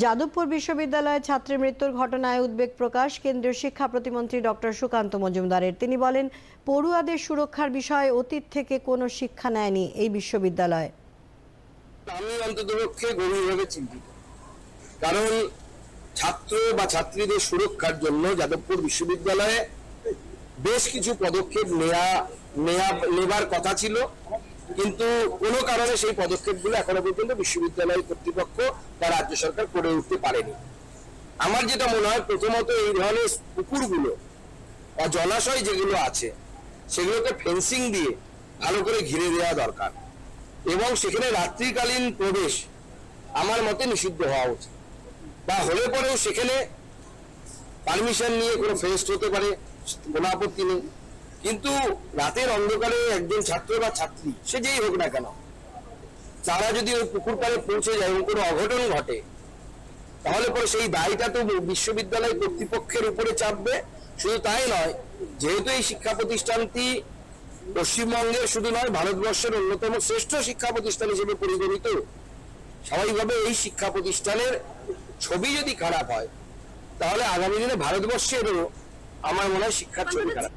যাদবপুর বিশ্ববিদ্যালয়ে ছাত্রের মৃত্যুর ঘটনায় উদ্বেগ প্রকাশ কেন্দ্রীয় শিক্ষা প্রতিমন্ত্রী ডক্টর সুকান্ত মজুমদারের। তিনি বলেন, পড়ুয়াদের সুরক্ষার বিষয়ে অতীত থেকে কোনো শিক্ষা নেয়নি এই বিশ্ববিদ্যালয়। আমি অন্ততপক্ষে গভীরভাবে চিন্তিত। কারণ ছাত্র বা ছাত্রীদের সুরক্ষার জন্য যাদবপুর বিশ্ববিদ্যালয়ে বেশ কিছু পদক্ষেপ নেওয়া নেওয়া নেবার কথা ছিল। কিন্তু কোনো কারণে সেই পদক্ষেপগুলো এখনও পর্যন্ত বিশ্ববিদ্যালয় কর্তৃপক্ষ বা রাজ্য সরকার করে উঠতে পারেনি। আমার যেটা মনে হয়, প্রথমত এই ধরনের পুকুরগুলো বা জলাশয় যেগুলো আছে, সেগুলোকে ফেন্সিং দিয়ে ভালো করে ঘিরে দেওয়া দরকার। এবং সেখানে রাত্রিকালীন প্রবেশ আমার মতে নিষিদ্ধ হওয়া উচিত। বা হলে পরেও সেখানে পারমিশন নিয়ে কোনো ফেস্ট হতে পারে, কোনো আপত্তি নেই। কিন্তু রাতের অন্ধকারে একজন ছাত্র বা ছাত্রী সে যেই হোক না কেন তারা যদি ওই পুকুর পাড়ে পৌঁছে যায় এবং কোনো অঘটন ঘটে তাহলে পরে সেই দায়টা তো বিশ্ববিদ্যালয় কর্তৃপক্ষের উপরে চাপবে। শুধু তাই নয় যেহেতু এই শিক্ষা প্রতিষ্ঠানটি পশ্চিমবঙ্গের শুধু নয় ভারতবর্ষের অন্যতম শ্রেষ্ঠ শিক্ষা প্রতিষ্ঠান হিসেবে পরিগণিত স্বাভাবিকভাবে এই শিক্ষা প্রতিষ্ঠানের ছবি যদি খারাপ হয় তাহলে আগামী দিনে ভারতবর্ষেরও আমার মনে হয় শিক্ষার ছবি খারাপ।